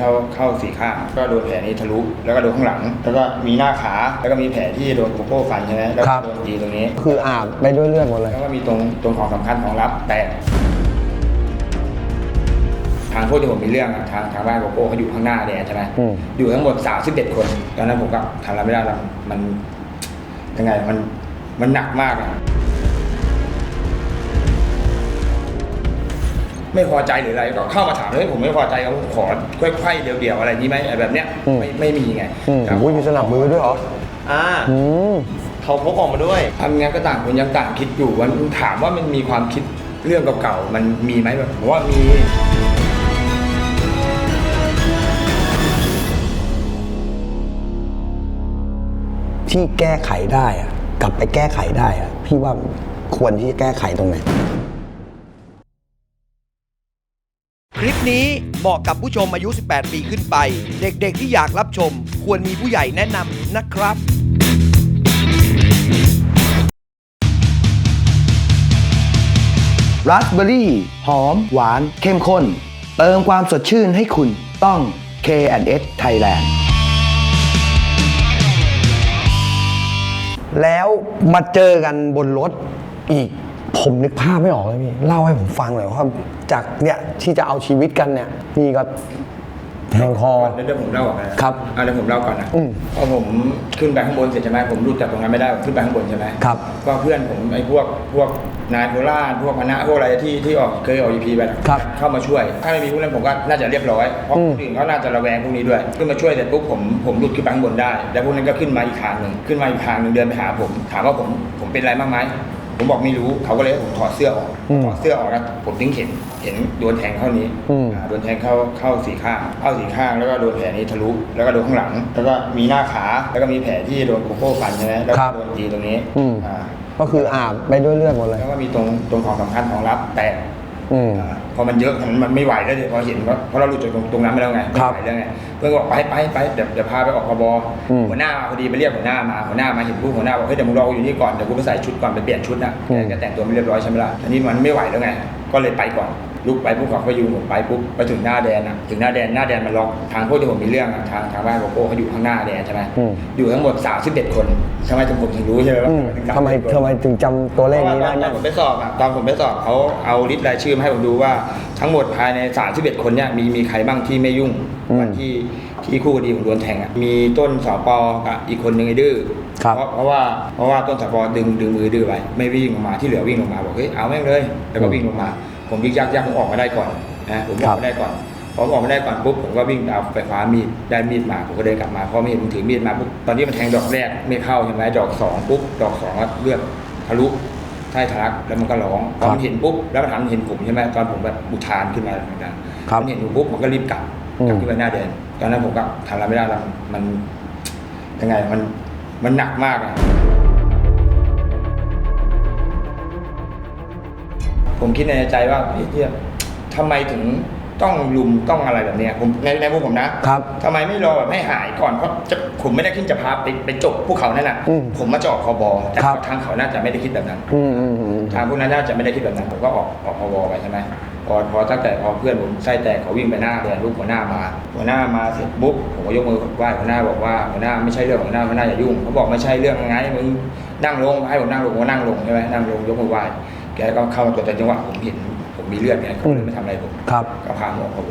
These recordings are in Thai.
เข้าเข้าสี่ข้างก็โดนแผลนี้ทะลุแล้วก็โดนข้างหลัง แล้วก็มีหน้าขาแล้วก็มีแผลที่โดนโกโก้ฟันใช่ไหมแล้วครัก็บโดนตีตรงนี้ คืออาบไปด้วยเลือดหมดเลย แล้วก็มีตรงตรงของสำคัญของรับแตกทางพวกที่ผมมีเรื่องอะทางทางบ้านโกโก้เขาอยู่ข้างหน้าแดนใช่ไหมอืมอยู่ทั้งหมด 31 คนตอนนั้นผมก็ทำอะไรไม่ได้แล้วมันยังไงมันมันหนักมากอะ ไม่พอใจหรืออะไรก็เข้ามาถามเฮ้ยผมไม่พอใจเขาขอค่อยๆเดี่ยวๆอะไรนี้ไหมไอ้แบบเนี้ยอืม ไม่ไม่มีไงอืมครับอุ้ยมีสนับมือด้วยเหรออ่าอืม เขาพกออกมาด้วย ทำงานก็ต่างคนยังต่างคิดอยู่วันถามว่ามันมีความคิดเรื่องเก่าๆมันมีไหมแบบผมว่ามี ที่แก้ไขได้อะกลับไปแก้ไขได้อะพี่ว่าควรที่จะแก้ไขตรงไหน คลิปนี้เหมาะกับผู้ชมอายุ 18 ปีขึ้นไป เด็กๆที่อยากรับชม ควรมีผู้ใหญ่แนะนำนะครับ ราสเบอร์รี่ หอม หวาน เข้มข้น เติมความสดชื่นให้คุณต้อง K&S Thailand แล้วมาเจอกันบนรถอีก ผมนึกภาพไม่ออกเลยพี่เล่าให้ผมฟังหน่อยว่าจากเนี่ยที่จะเอาชีวิตกันเนี่ยนี่ก็แทงคอเดี๋ยวผมเล่าก่อนนะครับอะเดี๋ยวผมเล่าก่อนนะอืมพอผมขึ้นไปข้างบนเสร็จใช่ไหมผมหลุดจากตรงนั้นไม่ได้ผมขึ้นไปข้างบนใช่ไหมครับก็เพื่อนผมไอ้พวกพวกนายโคราชพวกคณะพวกอะไรที่ที่ออกเคยออก EP ไปนะครับเข้ามาช่วย ถ้าไม่มีพวกนั้นผมก็น่าจะเรียบร้อยเพราะอืม คนอื่นเขาน่าจะระแวงพวกนี้ด้วยขึ้นมาช่วยเสร็จปุ๊บผมผมหลุดขึ้นไปข้างบนได้ แล้วพวกนั้นก็ขึ้นมาอีกทางหนึ่งขึ้นมาอีกทางหนึ่งเดินไปหาผม ถามว่าผมผมเป็นอะไรบ้างไหม ผมบอกไม่รู้เขาก็เลยให้ผมถอดเสื้อออกอืมถอดเสื้อออกแล้วผมถึงเห็นเห็นโดนแทงเข้านี้อืม อ่าโดนแทงเข้าเข้าสี่ข้างเข้าสี่ข้างแล้วก็โดนแผลนี้ทะลุแล้วก็โดนข้างหลัง แล้วก็มีหน้าขาแล้วก็มีแผลที่โดนโกโก้ฟันใช่ไหมแล้วครัก็บโดนตีตรงนี้อืม อ่า ก็คืออาบไปด้วยเลือดหมดเลย แล้วก็มีตรงตรงของสำคัญของรับแตก อืมอ่าพอมันเยอะมันมันไม่ไหวแล้วเดี๋ยวพอเห็นว่าเพราะเราหลุดจากตรงตรงนั้นไปแล้วไงไม่ครับไหวแล้วไงเพื่อนก็บอกไปไปไปเดี๋ยวเดี๋ยวพาไปออกพบอืมหัวหน้ามาพอดีไปเรียกหัวหน้ามาหัวหน้ามาเห็นผู้หัวหน้าบอกเฮ้ยเดี๋ยวมึงรอกูอยู่นี่ก่อนเดี๋ยวกูไปใส่ชุดก่อนไปเปลี่ยนชุดนะอืม แกแต่งตัวไม่เรียบร้อยใช่ไหมล่ะอันนี้มันไม่ไหวแล้วไง ก็เลยไปก่อน ลุกไปปุ๊บเขาก็ยูผมไปปุ๊บไปถึงหน้าแดนอะถึงหน้าแดนหน้าแดนมันล็อกทางพวกที่ผมมีเรื่องอะทางทางบ้านโกโก้เขาอยู่ข้างหน้าแดนใช่ไหมอืม อยู่ทั้งหมด31คนทำไมถึงผมถึงรู้ใช่ไหมว่าอืมถึงทำไม31คน ทำไมถึงจำตัวเลขนี้ได้ตแม่อนผมไปสอบอะตอนผมไปสอบเขาเอาลิสต์รายชื่อมาให้ผมดูว่าทั้งหมดภายใน 31 คนเนี่ยมีมีใครบ้างที่ไม่ยุ่งอืมวันที่ที่คู่คดีผมโดนแทงอะมีต้นสปอกับอีกคนหนึ่งไอ้ดื้อครับ เพราะเพราะว่าเพราะว่าต้นสปอดึงดึงมือดื้อไว้ไม่วิ่งลงมาที่เหลือวิ่งลงมาบอกเฮ้ยเอาแม่งเลยแล้วก็วิ่งลงมา ผมยิกยักยักผมออกมาได้ก่อนนะผมออกมาได้ก่อนพอผมออกมาได้ก่อนปุ๊บผมก็วิ่งเอาไฟฟ้ามีดได้มีดมาผมก็เดินกลับมาพอไม่เห็นผมถือมีดมาปุ๊บตอนที่มันแทงดอกแรกไม่เข้าใช่ไหมดอกสองปุ๊บดอกสองก็เลือดทะลุใต้ทะลักแล้วมันก็ร้องพอมันเห็นปุ๊บแล้วมันหันเห็นผมใช่ไหมตอนผมแบบอุทานขึ้นมาต่างๆครับมันเห็นผมปุ๊บมันก็รีบกลับกลับขึ้นไปหน้าแดนตอนนั้นผมก็ทำอะไรไม่ได้แล้วมันยังไงมันมันหนักมากอะ ผมคิดในใจว่าเฮ้ยเหี้ยทำไมถึงต้องลุมต้องอะไรแบบเนี้ยผมในในมุมผมนะครับทำไมไม่รอแบบให้หายก่อนเพราะจะผมไม่ได้ขึ้นจะพาไปไปจบพวกเขานั่นน่ะอืมผมมาจอดคอบอแต่ครับ ทางเขาน่าจะไม่ได้คิดแบบนั้น อืมอืมอืม ทางพวกนั้นน่าจะไม่ได้คิดแบบนั้นผมก็ออกออกพบไปใช่ไหมพอพอตั้งแต่พอเพื่อนผมไส้แตกเขาวิ่งไปหน้าแดนลูกหัวหน้ามา หัวหน้ามาเสร็จปุ๊บผมก็ยกมือไหว้หัวหน้าบอกว่าหัวหน้าไม่ใช่เรื่องของหัวหน้าหัวหน้าอย่ายุ่งเขาบอกไม่ใช่เรื่องไงมึงนั่งลงให้ผมนั่งลงผมก็นั่งลงใช่ไหมนั่งลงยกมือไหว้ แกก็เข้ามาตรวจแต่จังหวะผมเห็นผมมีเลือดไงเขาเลยไม่ทำอะไรผมครับ ก็พาผมออกพบ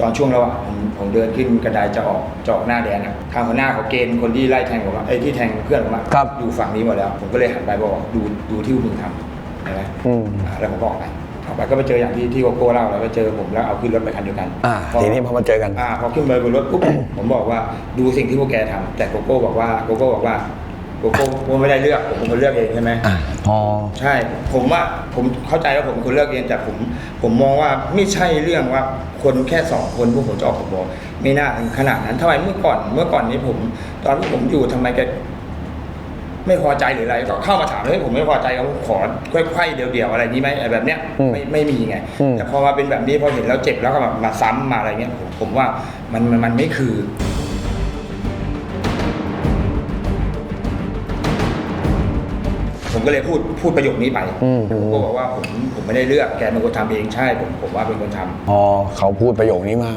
ตอนช่วงระหว่างผมผมเดินขึ้นกระไดจะออกจะออกหน้าแดนอะทางหัวหน้าเขาเกณฑ์คนที่ไล่แทงผมอะไอ้ที่แทงเพื่อนผมอะครับ อยู่ฝั่งนี้หมดแล้ว ผมก็เลยหันไปบอกดูดูที่มึงทำเห็นไหมอืม อ่าแล้วผมก็ออกไปออกไปก็ไปเจออย่างที่ที่โกโก้เล่าแล้วก็เจอผมแล้วเอาขึ้นรถไปคันเดียวกันอ่าพอทีนี้พอมาเจอกัน อ่าพอขึ้นไปบนรถปุ๊บ ผมบอกว่าดูสิ่งที่พวกแกทำแต่โกโก้บอกว่าโกโก้บอกว่า โกโก้ผมไม่ได้เลือกผมเป็นคนเลือกเองใช่ไหมอ่าพอ ใช่ ผมว่าผมเข้าใจว่าผมเป็นคนเลือกเองแต่ผม ผมมองว่าไม่ใช่เรื่องว่าคนแค่สองคนพวกผมจะออกผมบอกไม่น่าถึงขนาดนั้นทำไมเมื่อก่อน เมื่อก่อนนี้ผม ตอนที่ผมอยู่ทำไมแกไม่พอใจหรืออะไรก็เข้ามาถามเฮ้ยผมไม่พอใจเขาขอค่อยๆเดี่ยวๆอะไรนี้ไหมไอ้แบบเนี้ยอืมไม่ไม่มีไง อืม แต่พอมาเป็นแบบนี้พอเห็นแล้วเจ็บแล้วก็แบบมาซ้ำมาอะไรเงี้ยผมผมว่ามันมันมันไม่คือ ผมก็เลยพูดพูดประโยคนี้ไปอืม ผมก็บอกว่าผมผมไม่ได้เลือกแกเป็นคนทำเองใช่ ผมผมว่าเป็นคนทำพอเขาพูดประโยคนี้มา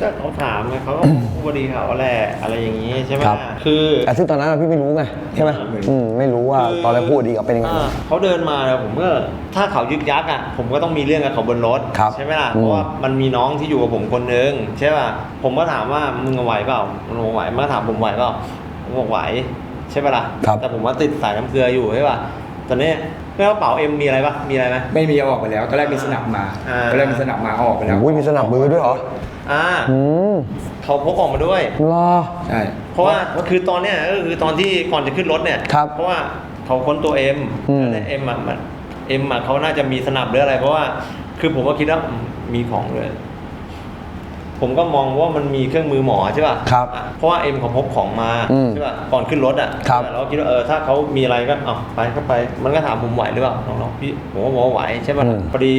ก็เขาถามไงเขาก็พูดดีเขาแหละอะไรอย่างนี้ใช่ไหมครับ คือแต่ซึ่งตอนนั้นพี่ไม่รู้ไงใช่ไหมอืมไม่รู้ว่าตอนแรกพูดดีกับเป็นยังไง อ่าเขาเดินมาแล้วผมก็ถ้าเขายึกยักอะผมก็ต้องมีเรื่องกับเขาบนรถครับใช่ไหมล่ะอืม เพราะว่ามันมีน้องที่อยู่กับผมคนนึงใช่ป่ะผมก็ถามว่ามึงไหวเปล่ามึงไหวมันก็ถามผมไหวเปล่าผมบอกไหว ใช่ป่ะล่ะครับ แต่ผมว่าติดสายน้ำเกลืออยู่ใช่ป่ะตอนนี้ในกระเป๋าเอ็มมีอะไรปะมีอะไรไหม ไม่มีเอาออกไปแล้วตอนแรกมีสนับมาอ่า ตอนแรกมีสนับมาเอาออกไปแล้วโอ้ยมีสนับมือด้วยเหรออ่าอืมเขาพกออกมาด้วย รอ ใช่ เพราะว่าคือตอนเนี้ยก็คือตอนที่ก่อนจะขึ้นรถเนี่ย ครับเพราะว่าเขาค้นตัวเอ็มอืม แล้วเอ็มอะมันเอ็มอะเขาน่าจะมีสนับหรืออะไร เพราะว่าคือผมก็คิดว่าอืมมีของเลย ผมก็มองว่ามันมีเครื่องมือหมอใช่ป่ะครับอะเพราะว่าเอ็มเขาพกของมาอืมใช่ป่ะก่อนขึ้นรถอะครับ เราก็คิดว่าเออถ้าเขามีอะไรก็เอาไปก็ไปมันก็ถามผมไหวหรือเปล่าน้องๆพี่ผมก็บอกว่าไหวใช่ป่ะอืมพอดี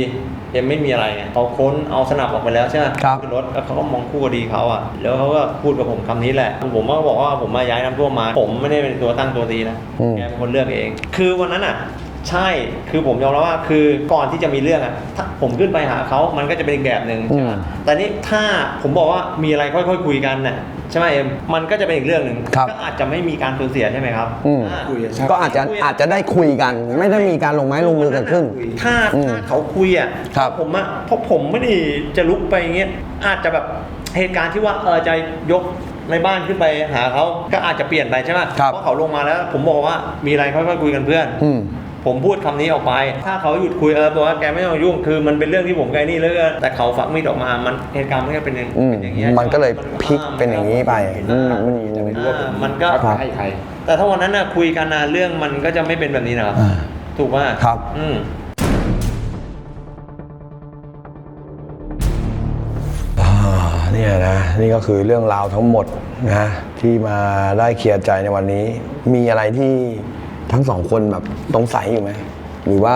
เอ็มไม่มีอะไรไงเขาค้นเอาสนับออกไปแล้วใช่ไหมครับ ขึ้นรถแล้วเขาก็มองคู่คดีเขาอะแล้วเขาก็พูดกับผมคำนี้แหละผมก็บอกว่าผมมาย้ายน้ำท่วมมา ผมไม่ได้เป็นตัวตั้งตัวตีนะอืม แกเป็นคนเลือกเอง คือวันนั้นอะ ใช่ คือผมยอมรับว่าคือก่อนที่จะมีเรื่องอะถ้าผมขึ้นไปหาเขามันก็จะเป็นอีกแบบหนึ่งใช่ไหมอืม แต่นี่ถ้าผมบอกว่ามีอะไรค่อยๆคุยกันน่ะใช่ไหมเอ็มมันก็จะเป็นอีกเรื่องหนึ่งครับ ก็อาจจะไม่มีการสูญเสียใช่ไหมครับอืมอ่า คุยกันใช่ ก็อาจจะอาจจะได้คุยกัน ไม่ได้มีการลงไม้ลงมือกันขึ้น ถ้าอืมถ้าเขาคุยอะครับผมอะเพราะผมไม่ได้จะลุกไปอย่างเงี้ยอาจจะแบบเหตุการณ์ที่ว่าเออจะยกในบ้านขึ้นไปหาเขาก็อาจจะเปลี่ยนไปใช่ไหมครับเพราะเขาลงมาแล้ว ผมบอกว่ามีอะไรค่อยๆคุยกันเพื่อนอืม ผมพูดคำนี้ออกไป ถ้าเขาหยุดคุยเออบอกว่าแกไม่ต้องยุ่งคือมันเป็นเรื่องที่ผมไกลนี่แล้วก็แต่เขาฝักมีดออกมามันเหตุการณ์มันก็เป็นอย่างอืมเป็นอย่างเงี้ยมันก็เลยพลิกเป็นอย่างนี้ไปอืมมันอ่ามันก็เขาให้ใครแต่ถ้าวันนั้นน่ะคุยกันนะเรื่องมันก็จะไม่เป็นแบบนี้นะครับอ่าถูกป่ะครับ อืมอ่าเนี่ยนะนี่ก็คือเรื่องราวทั้งหมดนะที่มาได้เคลียร์ใจในวันนี้ มีอะไรที่ ทั้งสองคนแบบสงสัยอยู่ไหมหรือว่า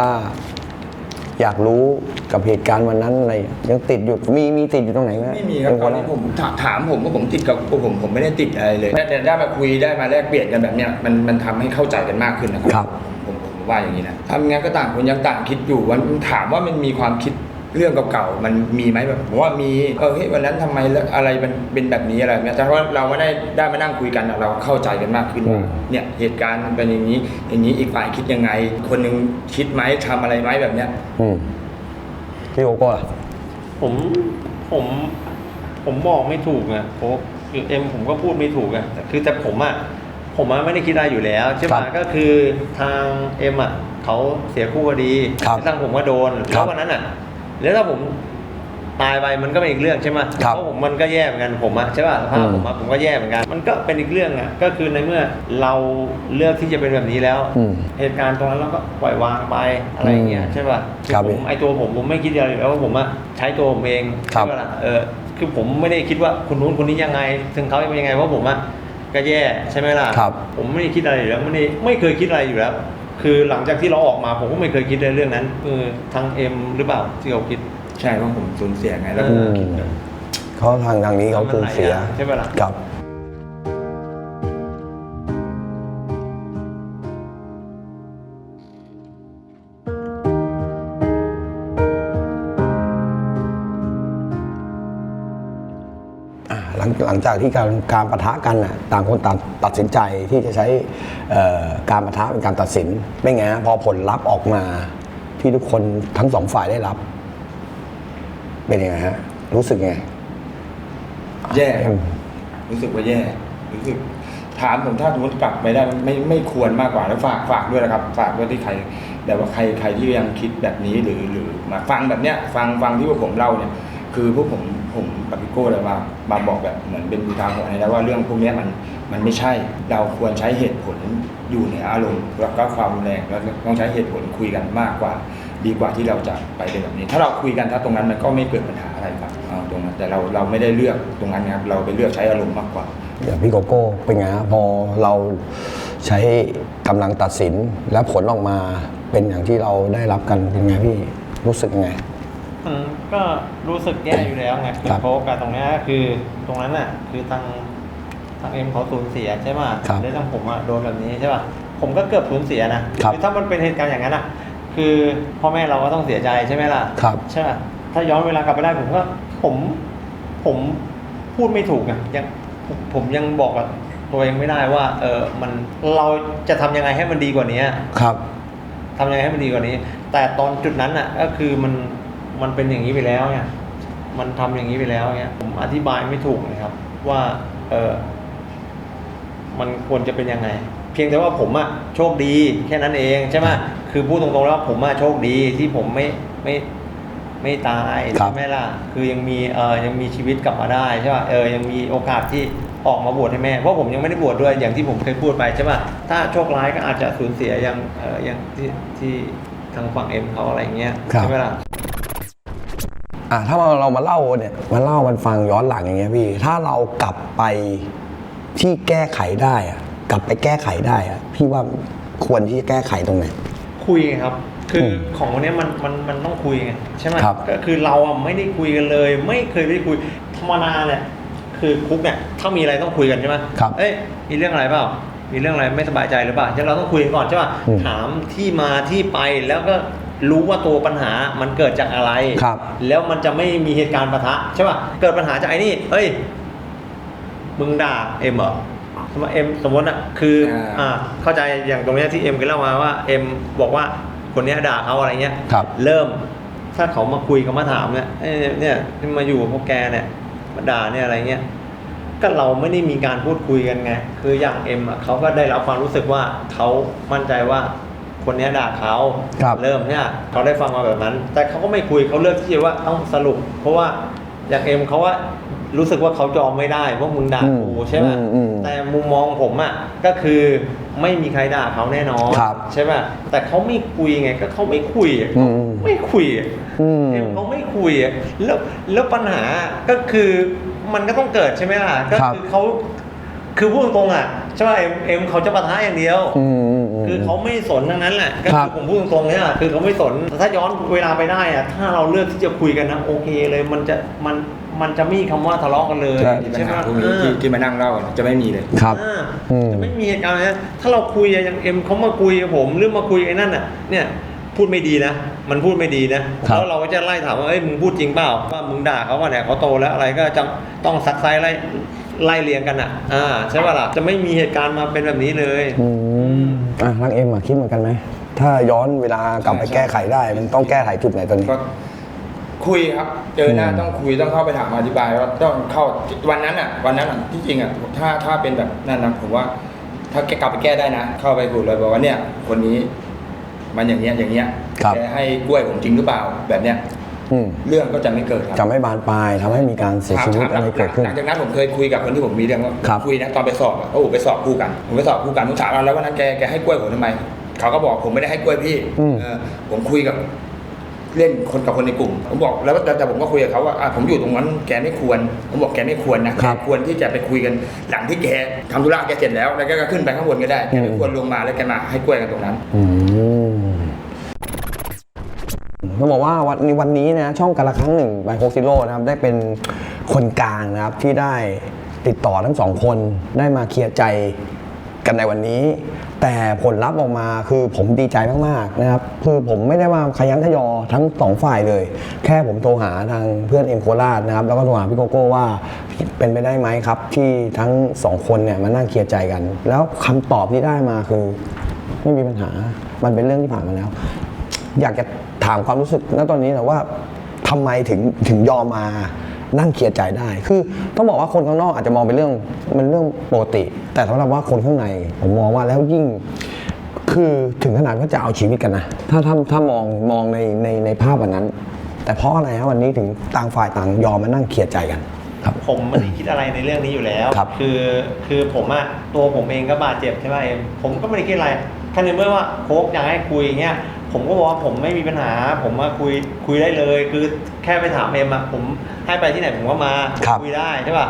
อยากรู้กับเหตุการณ์วันนั้นอะไรยังติดอยู่มีมีติดอยู่ตรงไหนไหมไม่มีครับเป็นตคอนนนี้ละผมถาถามผมว่าผมติดกับผมผมไม่ได้ติดอะไรเลยแต่แต่ได้มาคุยได้มาแลกเปลี่ยนกันแบบเนี้ยมันมันทำให้เข้าใจกันมากขึ้นนะคครัรับผมผมผมว่าอย่างนี้นะทำงั้นก็ต่างคนยังต่างคิดอยู่วันถามว่ามันมีความคิด เรื่องเก่าๆมันมีไหมแบบผมว่ามีเออเฮ้ยวันนั้นทำไมแล้วอะไรมันเป็นแบบนี้อะไรแบบเนี้ยแต่ว่าเราไม่ได้ได้มานั่งคุยกันอะเราเข้าใจกันมากขึ้นว่าเนี่ยเหตุการณ์มันเป็นอย่างนี้อย่างนี้อีกฝ่ายคิดยังไง คนหนึงคิดไหมทำอะไรไหมแบบเนี้ยอืมพี่โอโก้ล่ะผมผมผมบอกไม่ถูกไงโค้กคือเอ็มผมก็พูดไม่ถูกไงแต่คือแต่ผมอะผมอะไม่ได้คิดอะไรอยู่แล้วใช่ครัปะบก็คือทางเอ็มอะเขาเสียคู่คดีครับทางผมก็โดนครัแล้บววันนั้นอะ แล้วถ้าผมตายไปมันก็เป็นอีกเรื่องใช่ไหมครับเพราะผมมันก็แย่เหมือนกันผมอะใช่ป่ะสภาพอืมผมอะผมก็แย่เหมือนกัน มันก็เป็นอีกเรื่องอะก็คือในเมื่อเราเลือกที่จะเป็นแบบนี้แล้ว อืมเหตุการณ์ตรงนั้นเราก็ปล่อยวางไปอะไรอย่างเงี้ยอืมใช่ป่ะครับผมไอตัวผมผมไม่คิดอะไรอยู่แล้วว่าผมอะใช้ตัวผมเองครับ ใช่ป่ะล่ะเออคือผมไม่ได้คิดว่าคนนู้นคนนี้ยังไง ถึงเขาเป็นยังไงเพราะผมอะก็แย่ใช่ไหมล่ะครับ ผมไม่ได้คิดอะไรอยู่แล้วไม่ได้ไม่เคยคิดอะไรอยู่แล้ว คือหลังจากที่เราออกมาผมก็ไม่เคยคิดในเรื่องนั้นคือทางเอ็มหรือเปล่าที่เขาคิด ใช่เพราะผมสูญเสียไงแล้วอืผมมคิดแบบเขาทางทางนี้เขาสูญเสีย ใช่ไหมล่ะ ครับ หลังจากที่การการประทะกันน่ะต่างคนต่างตัดสินใจที่จะใช้การประทะเป็นการตัดสิน ไม่ไงฮะพอผลลัพธ์ออกมาที่ทุกคนทั้งสองฝ่ายได้รับ เป็นยังไงฮะ รู้สึกไง แย่อืมรู้สึกว่าแย่ รู้สึกถามผมถ้าสมมติกลับไปได้ไม่ไม่ควรมากกว่าแล้วฝากฝากด้วยนะครับ ฝากด้วยที่ใครแต่ว่าใครใครที่ยังคิดแบบนี้หรือหรือมาฟังแบบเนี้ย ฟังฟังที่พวกผมเล่าเนี่ย คือพวกผม ผมกับพี่โก้เลยมามาบอกแบบเหมือนเป็นอุทาหรณ์ให้แล้วว่าเรื่องพวกนี้มันมันไม่ใช่ เราควรใช้เหตุผลอยู่ในอารมณ์แล้วก็ความรุนแรงแล้วต้องใช้เหตุผลคุยกันมากกว่า ดีกว่าที่เราจะไปเป็นแบบนี้ ถ้าเราคุยกันถ้าตรงนั้นมันก็ไม่เกิดปัญหาอะไรครับตรงนั้นแต่เราเราไม่ได้เลือกตรงนั้นนะครับเราไปเลือกใช้อารมณ์มากกว่าอย่างพี่โกโก้เป็นไงพอเราใช้กำลังตัดสินและผลออกมาเป็นอย่างที่เราได้รับกันเป็นไงพี่รู้สึกยังไง อืมก็รู้สึกแย่อยู่แล้วไงคือครับโฟกัสตรงเนี้ยคือตรงนั้นน่ะ คือทางทางเอ็มเขาสูญเสียใช่ไหมครับแล้วทางผมอะโดนแบบนี้ใช่ป่ะผมก็เกือบสูญเสียนะครับอถ้ามันเป็นเหตุการณ์อย่างนั้นอะคือพ่อแม่เราก็ต้องเสียใจใช่ไหมล่ะครับใช่ป่ะถ้าย้อนเวลากลับไปได้ผมก็ผมผมพูดไม่ถูกไงยังผมผมยังบอกกับตัวเองไม่ได้ว่า เออมันเราจะทำยังไงให้มันดีกว่านี้ครับทำยังไงให้มันดีกว่านี้ แต่ตอนจุดนั้นอะ ก็คือมัน มันเป็นอย่างนี้ไปแล้วเนี่ย มันทำอย่างนี้ไปแล้วเนี่ยผมอธิบายไม่ถูกเลยครับ ว่า เออมันควรจะเป็นยังไง เพียงแต่ว่าผมอะโชคดีแค่นั้นเองใช่ไหมคือพูดตรงๆแล้วผมอะโชคดีที่ผมไม่ไม่ไม่ตายครับใช่ไหมล่ะ คือยังมีเออยังมีชีวิตกลับมาได้ใช่ป่ะเออยังมีโอกาสที่ออกมาบวชให้แม่เพราะผมยังไม่ได้บวชด้วยอย่างที่ผมเคยพูดไปใช่ป่ะถ้าโชคร้ายก็อาจจะสูญเสียอย่างเอออย่างที่ที่ทางฝั่งเอ็มเขาอะไรเงี้ยครับใช่ไหมล่ะ อะถ้าเราเรามาเล่าเนี่ยมาเล่ามันฟังย้อนหลังอย่างเงี้ยพี่ถ้าเรากลับไปที่แก้ไขได้อะกลับไปแก้ไขได้อะพี่ว่าควรที่จะแก้ไขตรงไหน คุยไงครับ คืออมของคนเนี้ยมันมันมันต้องคุยไงใช่ไหมครับ ก็คือเราอะไม่ได้คุยกันเลย ไม่เคยได้คุยธรรมดาเนี่ยคือคุกเนี่ยถ้ามีอะไรต้องคุยกันใช่ไหมครับเอ้ยมีเรื่องอะไรเปล่า มีเรื่องอะไรไม่สบายใจหรือเปล่าฉะนั้นเราต้องคุยกันก่อนใช่ป่ะอืมถามที่มาที่ไปแล้วก็ รู้ว่าตัวปัญหามันเกิดจากอะไร ครับ แล้วมันจะไม่มีเหตุการณ์ปะทะใช่ป่ะ เกิดปัญหาจากไอ้นี่เฮ้ย มึงด่าเอ็มเหรอสมมติเอ็มสมมติอะคืออาอ่า เข้าใจอย่างตรงเนี้ยที่เอ็มเคยเล่ามาว่าเอ็มบอกว่าคนเนี้ยด่าเขาอะไรเงี้ย ครับ เริ่ม ถ้าเขามาคุยเขามาถามเนี่ยเอ้ยเนี่ยที่มาอยู่กับพวกแกเนี่ยมาด่าเนี่ยอะไรเงี้ย ก็เราไม่ได้มีการพูดคุยกันไง คืออย่างเอ็มอะเขาก็ได้รับความรู้สึกว่าเขามั่นใจว่า คนเนี้ยด่าเขาครับ เริ่มเนี่ยเขาได้ฟังมาแบบนั้น แต่เขาก็ไม่คุยเขาเลือกที่จะว่าต้องสรุป เพราะว่าอย่างเอ็มเขาว่ารู้สึกว่าเขายอมไม่ได้เพราะมึงด่ากูใช่ไหมอืมอืมแต่มุมมองผมอะก็คือไม่มีใครด่าเขาแน่นอนครับใช่ไหมแต่เขาไม่คุยไงก็เขาไม่คุยอะอืมไม่คุยอะอืม เอ็มเขาไม่คุยอะแล้วแล้วปัญหาก็คือมันก็ต้องเกิดใช่ไหมล่ะก็ครับคือเขา คือพูดตรงๆอะใช่ไหมเอ็มเอ็มเขาจะปะทะอย่างเดียว อืมอืมอืม คือเขาไม่สนทั้งนั้นแหละก็ครัคืบอผมพูดตรงๆเนี่ยคือเขาไม่สนแต่ถ้าย้อนเวลาไปได้อะถ้าเราเลือกที่จะคุยกันนะโอเคเลยมันจะมันมันจะไม่มีคำว่าทะเลาะกันเลยใช่ที่ปัญใช่ไหมหาพวกนี้ที่ที่มานั่งเล่าเนี่ยจะไม่มีเลยครับอ่าอืมจะไม่มีเหตุการณ์นะถ้าเราคุยอะอย่างเอ็มเขามาคุยกับผมหรือมาคุยไอ้นั่นอะเนี่ย พูดไม่ดีนะ มันพูดไม่ดีนะ ครับ แล้วเราก็จะไล่ถามว่าเอ้ยมึงพูดจริงเปล่าว่ามึงด่าเขาว่าเนี่ยเขาโตแล้วอะไรก็จะต้องซักไซไล่ไล่เลียงกันอะ อ่าใช่ป่ะล่ะจะไม่มีเหตุการณ์มาเป็นแบบนี้เลย อืมอะรักเอ็มอะคิดเหมือนกันไหม ถ้าย้อนเวลากลับไปใช่แก้ไขได้ มันต้องแก้ไขจุดไหนตอนนี้ ก็คุยครับ เจอหน้าอืมต้องคุยต้องเข้าไปถามอธิบายว่าต้องเข้าวันนั้นอะ วันนั้นอะที่จริงอะถ้าถ้าเป็นแบบนั้นนะผมว่า ถ้าแกกลับไปแก้ได้นะ เข้าไปคุยเลยบอกว่าเนี่ย คนนี้ มันอย่างเงี้ยอย่างเงี้ยครับ แกให้กล้วยผมจริงหรือเปล่าแบบเนี้ยอืมเรื่องก็จะไม่เกิดครับจะไม่บานปลายทำให้มีการเสียชีวิตอะไรเกิดขึ้น หลังจากนั้นผมเคยคุยกับคนที่ผมมีเรื่องว่าครับ คุยนะตอนไปสอบอะโอ้โหไปสอบคู่กันผมไปสอบคู่กันผมถามว่าแล้ววันนั้นแกแกให้กล้วยผมทำไมเขาก็บอกผมไม่ได้ให้กล้วยพี่อืมเออผมคุยกับ เล่นคนกับคนในกลุ่ม ผมบอกแล้วแต่แต่ผมก็คุยกับเขาว่าอะผมอยู่ตรงนั้นแกไม่ควร ผมบอกแกไม่ควรนะแกควรที่จะไปคุยกันหลังที่แกทำธุระแกเสร็จแล้วแล้วแกก็ขึ้นไปข้างบนก็ได้แกไม่ควรลงมาแล้วแกมาให้กล้วยกันตรงนั้น อืมต้องบอกว่าวันนี้วันนี้นะช่องกันละครั้งหนึ่งบายโคซิโร่นะครับได้เป็นคนกลางนะครับที่ได้ติดต่อทั้งสองคนได้มาเคลียร์ใจกันในวันนี้ แต่ผลลัพธ์ออกมาคือผมดีใจมากๆนะครับคือผมไม่ได้ว่าขยันขยอทั้งสองฝ่ายเลย แค่ผมโทรหาทางเพื่อนเอ็มโคราชนะครับแล้วก็โทรหาพี่โกโก้ว่าเป็นไปได้ไหมครับ ที่ทั้งสองคนเนี่ยมานั่งเคลียร์ใจกัน แล้วคำตอบที่ได้มาคือไม่มีปัญหามันเป็นเรื่องที่ผ่านมาแล้ว อยากจะถามความรู้สึกณตอนนี้นะว่าทำไมถึงถึงยอมมา นั่งเคลียร์ใจได้ คือต้องบอกว่าคนข้างนอกอาจจะมองเป็นเรื่องมันเรื่องปกติ แต่สำหรับว่าคนข้างในผมมองว่าแล้วยิ่ง คือถึงขนาดว่าจะเอาชีวิตกันนะ ถ้าถ้าถ้ามองมองในในในภาพวันนั้น แต่เพราะอะไรฮะวันนี้ถึงต่างฝ่ายต่างยอมมานั่งเคลียร์ใจกัน ครับ ผมไม่ได้คิดอะไรในเรื่องนี้อยู่แล้วครับ อคือผมอะตัวผมเองก็บาดเจ็บใช่ไหมเอ็มผมก็ไม่ได้คิดอะไรแค่ในเมื่อว่าโค้กอยากให้คุยอย่างเงี้ย ผมก็บอกว่าผมไม่มีปัญหา ผมมาคุยคุยได้เลย คือแค่ไปถามเอ็มอะผมให้ไปที่ไหนผมก็มาครับ คุยได้ใช่ป่ะ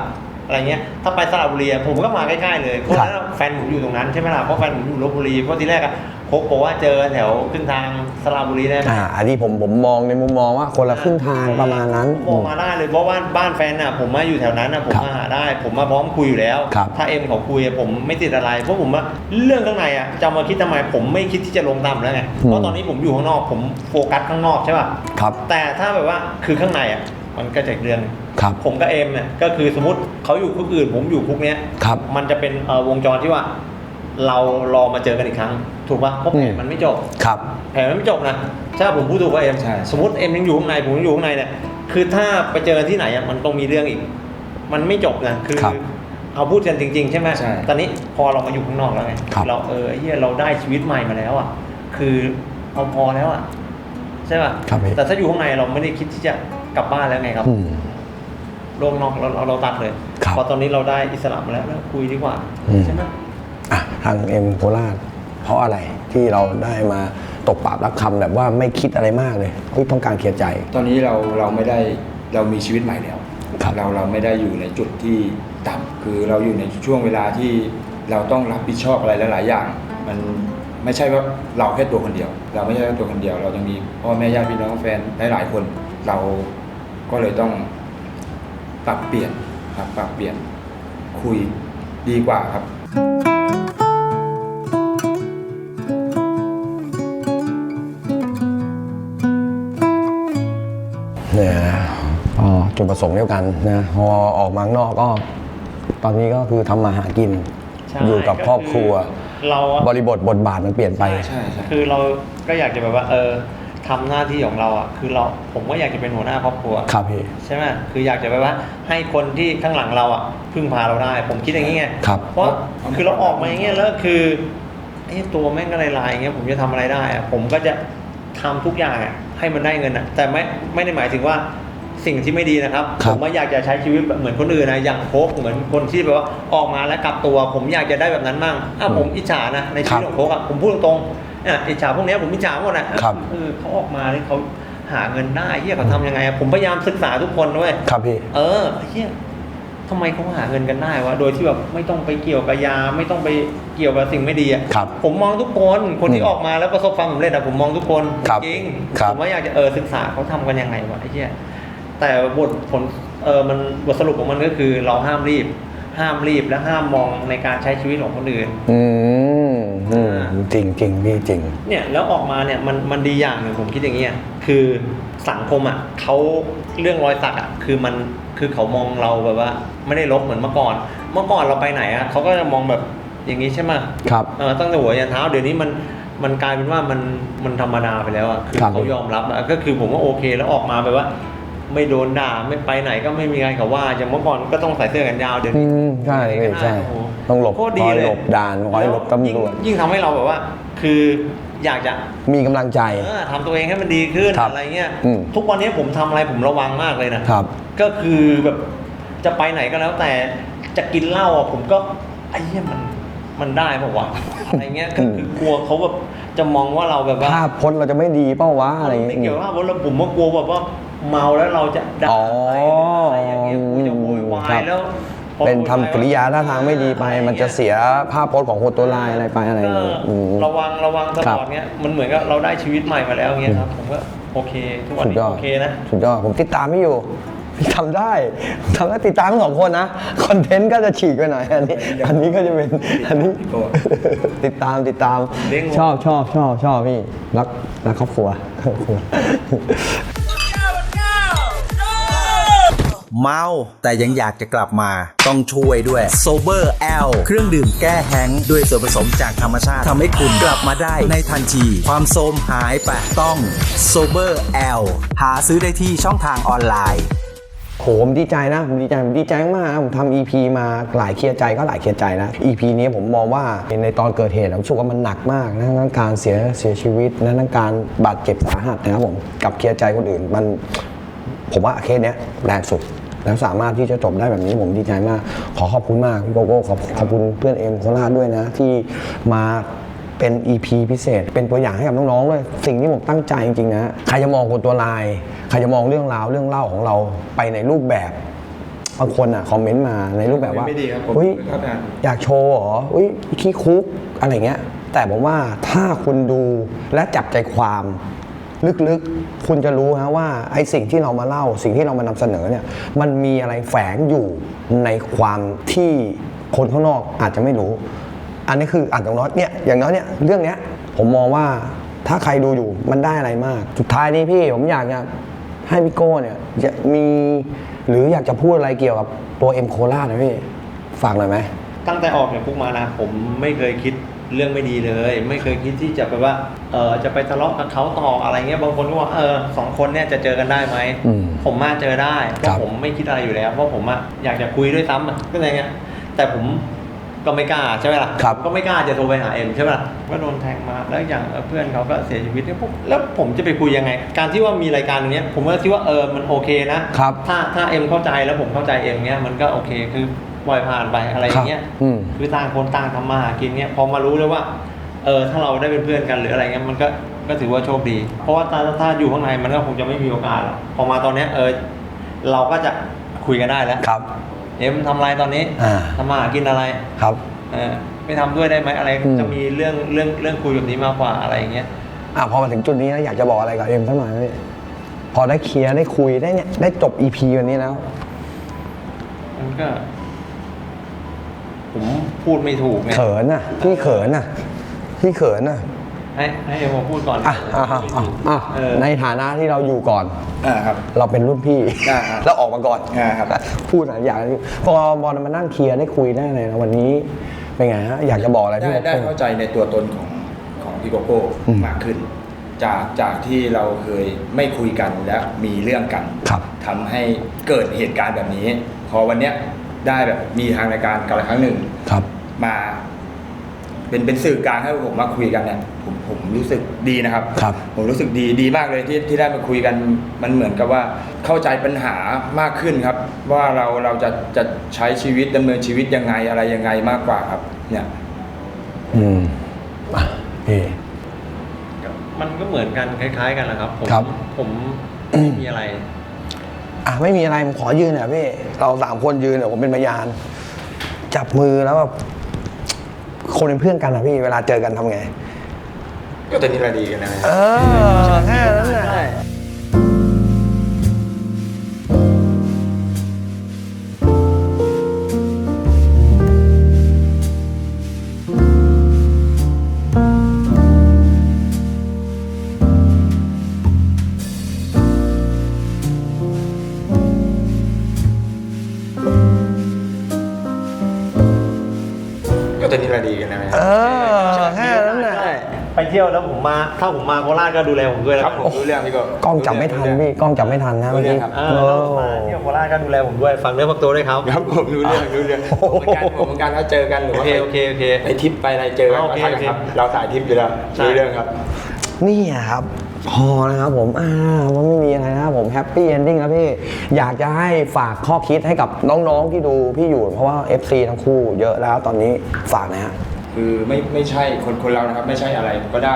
อะไรเงี้ยถ้าไปสระบุรีอะผมก็มาใกล้ๆเลยเพราะครับว่าแฟนผมอยู่ตรงนั้นใช่ไหมล่ะเพราะแฟนผมอยู่ลบบุรีเพราะทีแรกอะโค้กบอกว่าเจอแถวขึ้นทางสระบุรีได้ไหมอ่าอันนี้ผมผมมองในมุมมองว่าคนละครึ่งทางประมาณนั้นผมบอกมาได้เลยเพราะว่าบ้านแฟนน่ะผมมาอยู่แถวนั้นน่ะผมครับมาหาได้ ผมมาพร้อมคุยอยู่แล้วครับถ้าเอ็มเขาคุยอะผมไม่ติดอะไร เพราะผมว่าเรื่องข้างในอะจะมาคิดทำไมผมไม่คิดที่จะลงตามแล้วไงเพราะตอนนี้ผมอยู่ข้างนอกผมโฟกัสข้างนอกใช่ป่ะครับแต่ถ้าแบบว่าคือข้างในอะ มันก็จะอีกเรื่องหนึ่งครับ ผมกับเอ็มเนี่ยก็คือสมมติเขาอยู่คุกอื่น ผมอยู่คุกเนี้ยครับ มันจะเป็นเอ่อวงจรที่ว่า เรารอมาเจอกันอีกครั้ง ถูกปะเพราะแผอืนมมันไม่จบ ครับ แผนมันไม่จบนะถ้าผมพูดถูกว่าเอ็มใช่ สมมติเอ็มยังอยู่ข้างในผมยังอยู่ข้างในเนี่ยคือถ้าไปเจอกันที่ไหนอะมันต้องมีเรื่องอีก มันไม่จบนะคือ ครับเอาพูดกันจริง ๆ ใช่ไหมใช่ตอนนี้พอเรามาอยู่ข้างนอกแล้วไงครับ เราเออไอ้เฮียเราได้ชีวิตใหม่มาแล้วอะคือเอาพอแล้วอะใช่ป่ะครับพี่ แต่ถ้าอยู่ข้างในเราไม่ได้คิดที่จะ กลับบ้านแล้วไงครับอืม โลกนอกเราเราเราตัดเลยครับพอตอนนี้เราได้อิสระมาแล้วแล้วคุยดีกว่าอืม ใช่ไหมอะทางเอ็มโคราชเพราะอะไรที่เราได้มาตกปราบรับคำแบบว่าไม่คิดอะไรมากเลยเฮ้ยต้องการเคลียร์ใจ ตอนนี้เราเราไม่ได้เรามีชีวิตใหม่แล้วครับ เราเราไม่ได้อยู่ในจุดที่ต่ำคือเราอยู่ในช่วงเวลาที่เราต้องรับผิดชอบอะไรหลายๆอย่าง มันไม่ใช่ว่าเราแค่ตัวคนเดียว เราไม่ใช่แค่ตัวคนเดียว เรายังมีพ่อแม่ญาติพี่น้องแฟนหลายๆคน เรา ก็เลยต้องปรับเปลี่ยนครับปรับเปลี่ยนคุยดีกว่าครับเนี่ยนะก็จุดประสงค์เดียวกันนะพอออกมาข้างนอกก็ ตอนนี้ก็คือทำมาหากิน ใช่อยู่กับครอบครัวเราบริบทบทบาทมันเปลี่ยนไป ใช่ใช่ คือเราก็อยากจะแบบว่า เออ ทำหน้าที่ของเราอะคือเราผมก็อยากจะเป็นหัวหน้าครอบครัวครับพี่ใช่ไหมคืออยากจะแบบว่าให้คนที่ข้างหลังเราอะพึ่งพาเราได้ ผมคิดอย่างนี้ไงครับเพราะคือเราออกมาอย่างเงี้ยแล้วคือไอ้ตัวแม่งก็ลายๆอย่างเงี้ยผมจะทำอะไรได้อะผมก็จะทำทุกอย่างอะให้มันได้เงินอะ แต่ไม่ไม่ได้หมายถึงว่าสิ่งที่ไม่ดีนะครับครัผบมว่าอยากจะใช้ชีวิตแบบเหมือนคนอื่นนะอย่างโคกเหมือนคนที่แบบว่าออกมาแล้วกลับตัว ผมอยากจะได้แบบนั้นมั่งอะผมอิจฉานะในชีวิตของโคกอะผมพูดตรงๆ อะอิจฉาพวกเนี้ยผมอิจฉาหมดอะครับ เออเขาออกมาเนี่ยเขาหาเงินได้เฮียเขาทำยังไงอะผมพยายามศึกษาทุกคนด้วย ครับพี่ เออเฮียทำไมเขาหาเงินกันได้วะ โดยที่แบบไม่ต้องไปเกี่ยวกับยา ไม่ต้องไปเกี่ยวกับสิ่งไม่ดีอะครับผมมองทุกคน คนที่อืมออกมาแล้วประสบความสำเร็จอะผมมองทุกคนครับจริงครับ ผมว่าอยากจะเออศึกษาเขาทำกันยังไงวะไอ้เหี้ยแต่บทผลเออมันบทสรุปของมันก็คือเราห้ามรีบ ห้ามรีบและห้ามมองในการใช้ชีวิตของคนอื่น อืมอืมจริงจริงพี่จริง เนี่ยแล้วออกมาเนี่ยมันมันดีอย่างหนึ่งผมคิดอย่างนี้ยคือสังคมอะเขาเรื่องรอยสักอะคือมันคือเขามองเราแบบว่า ไม่ได้ลบเหมือนเมื่อก่อน เมื่อก่อนเราไปไหนอะเขาก็จะมองแบบอย่างนี้ใช่ไหมครับเออตั้งแต่หัวยันเท้าเดี๋ยวนี้มันมันกลายเป็นว่ามันมันธรรมดาไปแล้วอะคือครับเขายอมรับอะก็คือผมว่าโอเคแล้วออกมาแบบว่า ไม่โดนด่าไม่ไปไหนก็ไม่มีใครเขาว่า อย่างเมื่อก่อนก็ต้องใส่เสื้อกันยาวเดี๋ยวอืนี้มใช่พี่ใช่ โโต้องหลบโคตรคดีอยเลยหลบด่านคอยหลบตำรวจ ยิ่งยิ่งทำให้เราแบบว่า คืออยากจะ มีกำลังใจ เออทำตัวเองให้มันดีขึ้นครับอะไรเงี้ย อืม ทุกวันนี้ผมทำอะไรผมระวังมากเลยนะ ครับ ก็คือแบบจะไปไหนก็แล้วแต่จะกินเหล้าอะผมก็ไอ้เหี้ยมันมันได้ป่าวะ อะไรเงี้ยก็คือกลัวเขาแบบจะมองว่าเราแบบว่าภาพพจน์เราจะไม่ดีเป้าวะอะไรอย่างไม่เงี้เกี่ยวยว่าเราผมว่ากลัวแบบว่า เมาแล้วเราจะด่าอ๋อใครอะไรอย่างเงี้ยกูจะโวยวาครัยบแล้วพอเป็นโวยวทำกิริยาท่าทางไม่ดีไป มันจะเสียภาพพจน์ของคนตัวลายอะไรไปอะไรอย่างเงี้ยเออมระวังระวังตครัลบอดเงี้ยมันเหมือนกับเราได้ชีวิตใหม่มาแล้วเงี้ยครับผมก็โอเค ทุกวันสุดนี้ยอดโอเคนะสุดยอดผมติดตามไม่อยู่พี่ทำได้ทำได้ติดตามทั้งสองคนนะคอนเทนต์ก็จะฉีกไปหน่อยอันนี้ อันนี้ก็จะเป็นอันนี้โอ้ติดตามติดตามเลี้ยงวัวชอบชอบชอบชอบพี่รักรักครอบครัวครอบครัว เมา แต่ยังอยากจะกลับมา ต้องช่วยด้วย Sober L เครื่องดื่มแก้แห้งด้วยส่วนผสมจากธรรมชาติทำให้คุณกลับมาได้ในทันที ความโทมหายไปต้อง Sober L หาซื้อได้ที่ช่องทางออนไลน์โหผมดีใจนะผมดีใจผมดีใจมากผมทำ EP มาหลายเคลียร์ใจก็หลายเคลียร์ใจนะ EP นี้ผมมองว่าในตอนเกิดเหตุผมรู้สึกว่ามันหนักมากนะทั้งการเสียเสียชีวิตนะทั้งการบาดเจ็บสาหัสนะครับผมกับเคลียร์ใจคนอื่นมัน ผมว่าเคสเนี้ยแรงสุด แล้วสามารถที่จะจบได้แบบนี้ผมดีใจมาก ขอขอบคุณมากพี่โกโก้ขอบขอบคุณเพื่อนเอ็มโคราชด้วยนะ ที่มาเป็น EP พิเศษ เป็นตัวอย่างให้กับน้องๆด้วย สิ่งที่ผมตั้งใจจริงๆนะ ใครจะมองคนตัวลาย ใครจะมองเรื่องราวเรื่องเล่าของเราไปในรูปแบบบางคนอะคอมเมนต์มาในรูปแบบว่าไม่ดีครับผมเฮ้ยเข้าไปอ่านอยากโชว์เหรอ อุ้ยขี้คุกอะไรเงี้ย แต่ผมว่าถ้าคุณดูและจับใจความ ลึกๆ คุณจะรู้ฮะว่าไอ้สิ่งที่เรามาเล่า สิ่งที่เรามานำเสนอเนี่ยมันมีอะไรแฝงอยู่ในความที่คนข้างนอกอาจจะไม่รู้ อันนี้คืออาจจะน้อยเนี่ยอย่างน้อยเนี่ยเรื่องเนี้ยผมมองว่าถ้าใครดูอยู่มันได้อะไรมาก สุดท้ายนี้พี่ผมอยากจะให้พี่โก้เนี่ยจะมีหรืออยากจะพูดอะไรเกี่ยวกับตัวเอ็มโคล่านะพี่ฝากหน่อยไหมตั้งแต่ออกจากคุกมานะผมไม่เคยคิด เรื่องไม่ดีเลย ไม่เคยคิดที่จะไปว่าเออจะไปทะเลาะกับเขาต่ออะไรเงี้ยบางคนก็บอกเออสองคนเนี่ยจะเจอกันได้ไหมอืมผมมาเจอได้เพครัราะบ ผมไม่คิดอะไรอยู่แล้วเพราะผมอะอยากจะคุยด้วยซ้ำอะก็อะไรเงี้ยแต่ผมก็ไม่กล้าใช่ไหมล่ะครับก็ไม่กล้าจะโทรไปหาเอ็มใช่ไหมล่ะก็โดนแทงมาแล้วอย่างเอ่อเพื่อนเขาก็เสียชีวิตเนี่ยผมแล้วผมจะไปคุยยังไง การที่ว่ามีรายการอย่างเนี้ยผมก็คิดว่าเออมันโอเคนะ ครับ ถ้าถ้าเอ็มเข้าใจแล้วผมเข้าใจเอ็มเนี้ยมันก็โอเคคือ ปล่อยผ่านไปอะไรอย่างเงี้ยครับอืม คือต่างคนต่างทำมาหากินเนี้ยพอมารู้เลยว่าเออถ้าเราได้เป็นเพื่อนกันหรืออะไรเงี้ยมันก็ก็ถือว่าโชคดี เพราะว่าถ้าถ้าอยู่ข้างในมันก็คงจะไม่มีโอกาสหรอกพอมาตอนเนี้ยเออเราก็จะคุยกันได้แล้วครับ เอ็มทำอะไรตอนนี้อ่า ทำมาหากินอะไร ครับ เออไม่ทำด้วยได้ไหมอะไรอืม จะมีเรื่องเรื่องเรื่องคุยแบบนี้มากกว่าอะไรอย่างเงี้ยอะพอมาถึงจุดนี้แล้วอยากจะบอกอะไรกับเอ็มสักหน่อยไหมพี่พอได้เคลียร์ได้คุยได้เนี่ยได้จบ EP วันนี้แล้ว มันก็ ผมพูดไม่ถูกไงเขินน่ะพี่เขินน่ะพี่เขินน่ะให้ให้เอ็มมาพูดก่อนอะอะอะอะอะเออ ในฐานะที่เราอยู่ก่อน อ่าครับ เราเป็นรุ่นพี่ อ่าครับแล้วออกมาก่อนอ่าครับ พูดหลายอย่างพอบอลมานั่งเคลียร์ได้คุยได้อะไรนะวันนี้เป็นไงฮะอยากจะบอกอะไรได้พี่ได้โก้เข้าใจในตัวตนของของพี่โกโก้อืมมากขึ้น จากจากที่เราเคยไม่คุยกันและมีเรื่องกัน ครับ ทำให้เกิดเหตุการณ์แบบนี้ พอวันเนี้ย ได้แบบมีทางรายการกันละครั้งหนึ่งครับ มา เป็นเป็นสื่อกลางให้ผมมาคุยกันเนี่ยผมผมรู้สึกดีนะครับ ครับ ผมรู้สึกดีดีมากเลยที่ที่ได้มาคุยกันมันเหมือนกับว่าเข้าใจปัญหามากขึ้นครับ ว่าเราเราจะจะใช้ชีวิตดำเนินชีวิตยังไงอะไรยังไงมากกว่าครับ เนี่ย อืมอะพี่มันก็เหมือนกันคล้าย ๆ กันแหละครับ ผมครับ ผมไม่มีอะไร อะไม่มีอะไรผมขอยืนหน่อยพี่ เราสามคนยืนเดี๋ยวผมเป็นพยาน จับมือแล้วแบบคนเป็นเพื่อนกันนะพี่เวลาเจอกันทำไง ก็ตอนนี้เราดีกันนะ เออแค่นั้นแหละ ที่ยวแล้วผมมาถ้าผมมาโคราชก็ดูแลผมด้วยครับผมรู้เรื่องพี่ก็กล้องจับไม่ทันพี่กล้องจับไม่ทันนะรู้เมื่อเรื่อกี้งครับเออถ้าผมมาเที่ยวโคราชก็ดูแลผมด้วยฟังเนื้อฟังตัวด้วยครับครับผมรู้เรื่องรู้เรื่องผมเหมือนกันผมเหมือนกันถ้าเจอกันหรือโอว่าเคโอเคโอเค ไปทริปไปอะไรเจอกันโอเคก็ทักกันครับเราสายทริปอยู่แล้วใช่ รู้เรื่องครับ นี่อะครับ พอแล้วครับผมอ่าว่าไม่มีอะไรนะครับผมแฮปปี้เอนดิ้งแล้วพี่ อยากจะให้ฝากข้อคิดให้กับน้องๆที่ดูพี่อยู่ เพราะว่า FC ทั้งคู่เยอะแล้วตอนนี้ฝากหนะฮะ คือไม่ไม่ใช่คนคนเรานะครับ ไม่ใช่อะไรก็ได้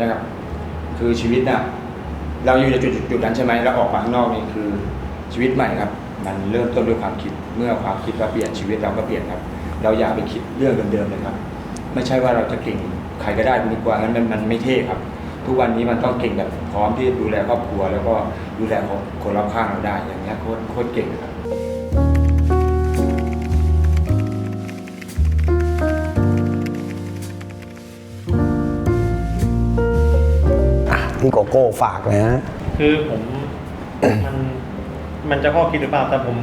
นะครับ คือชีวิตน่ะเราอยู่ในจุดจุดนั้นใช่ไหมแล้วออกมาข้างนอกนี่คือชีวิตใหม่ครับ มันเริ่มต้นด้วยความคิดเมื่อความคิดเราเปลี่ยนชีวิตเราก็เปลี่ยนครับ เราอย่าไปคิดเรื่องเดิมๆเลยครับ ไม่ใช่ว่าเราจะเก่งใครก็ได้ดีกว่างั้นมันมันไม่เท่ครับ ทุกวันนี้มันต้องเก่งแบบพร้อมที่ดูแลครอบครัว แล้วก็ดูแลคนรอบข้างเราได้อย่างเงี้ยโคตรโคตรเก่งครับ โกโก้ฝากนะฮะ คือผมมันมันจะข้อคิดหรือเปล่าแต่ผม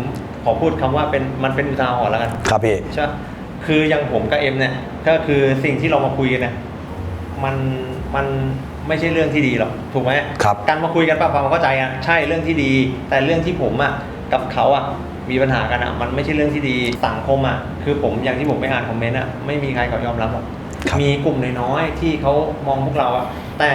ขอพูดคำว่าเป็นมันเป็นอุทาหรณ์แล้วกัน ครับพี่ ใช่ปะคืออย่างผมกับเอ็มเนี่ย ก็คือสิ่งที่เรามาคุยกันเนี่ย มัน มันไม่ใช่เรื่องที่ดีหรอก ถูกไหมครับ การมาคุยกันปรับความเข้าใจอะ ใช่เรื่องที่ดี แต่เรื่องที่ผมอะ กับเขาอะ มีปัญหากันอะ มันไม่ใช่เรื่องที่ดี สังคมอะ คือผมอย่างที่ผมไปอ่านคอมเมนต์อะ ไม่มีใครเขายอมรับหรอก ครับ มีกลุ่มน้อยๆที่เขามองพวกเราอะ แต่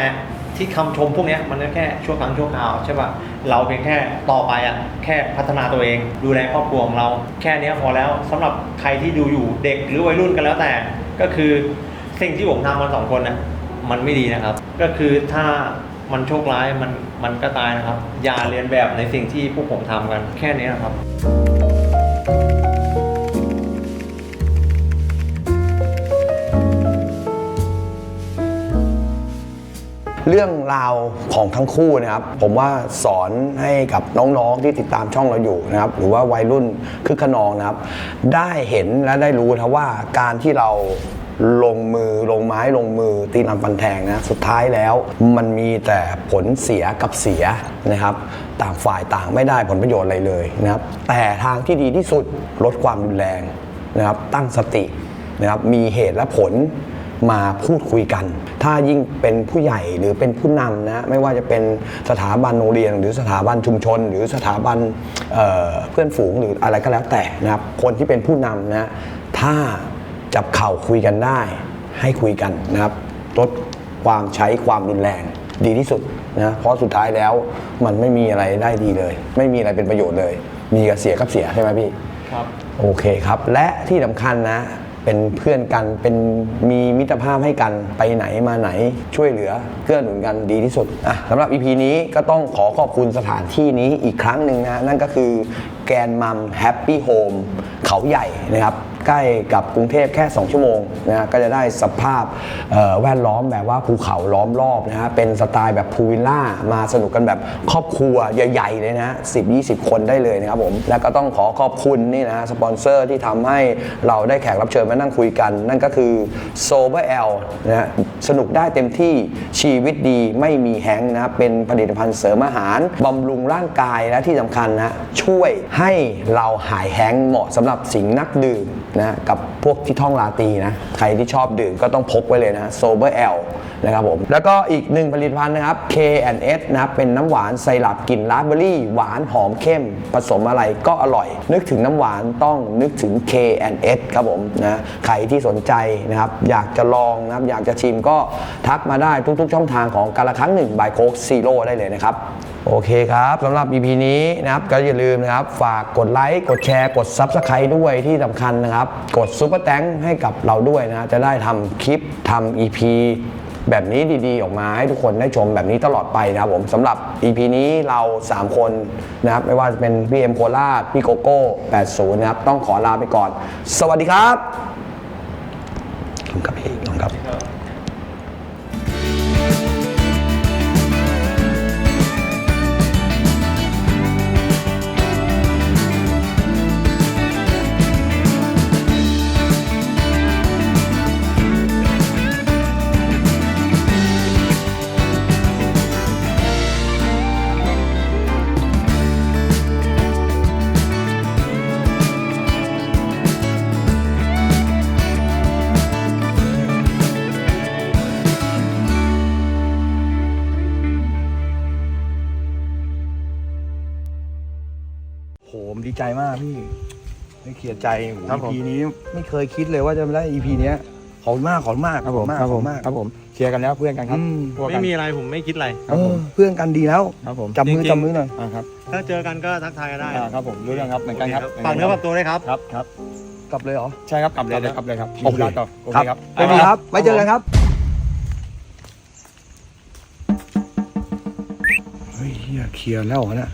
ที่คำชมพวกนี้มันก็แค่ชั่วครั้งชั่วคราวใช่ป่ะเราเพียงแค่ต่อไปอะแค่พัฒนาตัวเอง ดูแลครอบครัวของเราแค่นี้พอแล้วสำหรับใครที่ดูอยู่เด็กหรือวัยรุ่นกันแล้วแต่ ก็คือสิ่งที่ผมทำมันสองคนน่ะมันไม่ดีนะครับ ก็คือถ้ามันโชคร้ายมันมันก็ตายนะครับ อย่าเรียนแบบในสิ่งที่พวกผมทำกันแค่นี้นะครับ เรื่องราวของทั้งคู่นะครับ ผมว่าสอนให้กับน้องๆที่ติดตามช่องเราอยู่นะครับ หรือว่าวัยรุ่นคึกขนองนะครับ ได้เห็นและได้รู้นะว่าการที่เราลงมือลงไม้ลงมือตีนำฟันแทงนะสุดท้ายแล้ว มันมีแต่ผลเสียกับเสียนะครับ ต่างฝ่ายต่างไม่ได้ผลประโยชน์อะไรเลยนะครับ แต่ทางที่ดีที่สุดลดความรุนแรงนะครับ ตั้งสตินะครับมีเหตุและผล มาพูดคุยกัน ถ้ายิ่งเป็นผู้ใหญ่หรือเป็นผู้นำนะไม่ว่าจะเป็นสถาบันโรงเรียน หรือสถาบันชุมชน หรือสถาบันเอ่อเพื่อนฝูงหรืออะไรก็แล้วแต่นะครับคนที่เป็นผู้นำนะถ้าจับเข่าคุยกันได้ ให้คุยกันนะครับลดความใช้ความรุนแรงดีที่สุดนะเพราะสุดท้ายแล้วมันไม่มีอะไรได้ดีเลย ไม่มีอะไรเป็นประโยชน์เลย มีกับเสียกับเสียใช่ไหมพี่ครับโอเคครับ และที่สำคัญนะ เป็นเพื่อนกันเป็นมีมิตรภาพให้กันไปไหนมาไหนช่วยเหลือเกื้อหนุนกันดีที่สุดอะสำหรับ EP นี้ก็ต้องขอขอบคุณสถานที่นี้อีกครั้งหนึ่งนะนั่นก็คือแกนมัมแฮปปี้โฮมเขาใหญ่นะครับ ใกล้กับกรุงเทพแค่ 2 ชั่วโมงนะฮะก็จะได้สภาพแวดล้อมแบบว่าภูเขาล้อมรอบนะฮะเป็นสไตล์แบบพูวิลล่ามาสนุกกันแบบครอบครัวใหญ่ๆเลยนะสิบยี่สิบคนได้เลยนะครับผมแล้วก็ต้องขอขอบคุณนี่นะสปอนเซอร์ที่ทำให้เราได้แขกรับเชิญมานั่งคุยกัน นั่นก็คือ Sober L นะฮะสนุกได้เต็มที่ชีวิตดีไม่มีแฮงนะครับเป็นผลิตภัณฑ์เสริมอาหารบำรุงร่างกายและที่สำคัญนะช่วยให้เราหายแฮงเหมาะสำหรับสิงนักดื่มนะกับพวกที่ท่องลาตีนะ ใครที่ชอบดื่มก็ต้องพกไว้เลยนะ Sober L นะครับผม แล้วก็อีกหนึ่งผลิตภัณฑ์นะครับ K&S นะเป็นน้ำหวานไซรัปกลิ่นราสเบอร์รี่ หวานหอมเข้ม ผสมอะไรก็อร่อย นึกถึงน้ำหวานต้องนึกถึง K&S ครับผมนะใครที่สนใจนะครับ อยากจะลองนะครับอยากจะชิมก็ทักมาได้ทุกๆ ช่องทางของการละครั้งหนึ่งบายโคกซีโร่ได้เลยนะครับ โอเคครับสำหรับ EP นี้นะครับก็อย่าลืมนะครับฝากกดไลค์กดแชร์กด Subscribe ด้วยที่สำคัญนะครับ กดซุปเปอร์แตงให้กับเราด้วยนะจะได้ทำคลิปทำ EP แบบนี้ดีๆ ออกมาให้ทุกคนได้ชมแบบนี้ตลอดไปนะครับผมสำหรับ EP นี้เรา 3 คนนะครับ ไม่ว่าจะเป็นพี่เอ็มโคราชพี่โกโก้ 80 นะครับ ต้องขอลาไปก่อน สวัสดีครับขอบคุณครับพี่ขอบคุณครับ ใจมากพี่ไม่เคลียร์ใจโหครับผม EP นี้ไม่เคยคิดเลยว่าจะได้ EP เนี้ยขอบคุณมากขอบคุณมากครับผมขอณมากครับผมขอณมากครับผมเคลียร์กันแล้วเพื่อนกันครับอืมพวกไม่กันมีอะไรผมไม่คิดอะไรครับผมเออเพื่อนกันดีแล้วครับผมจับมือจริงๆ จับมือหน่อยอ่าครับถ้าเจอกันก็ทักทายกันได้อ่าครับผมรู้เรื่องครับเหมือนกันครับฝากเนื้อฝากตัวด้วยครับ ครับครับกลับเลยเหรอใช่ครับกลับเลยเลยกลับเลยครับโอเคมีธุระต่อโอเคครับสวัสดีครับไว้เจอกันครับเฮ้ยเฮียเคลียร์แล้วเหรอเนี่ย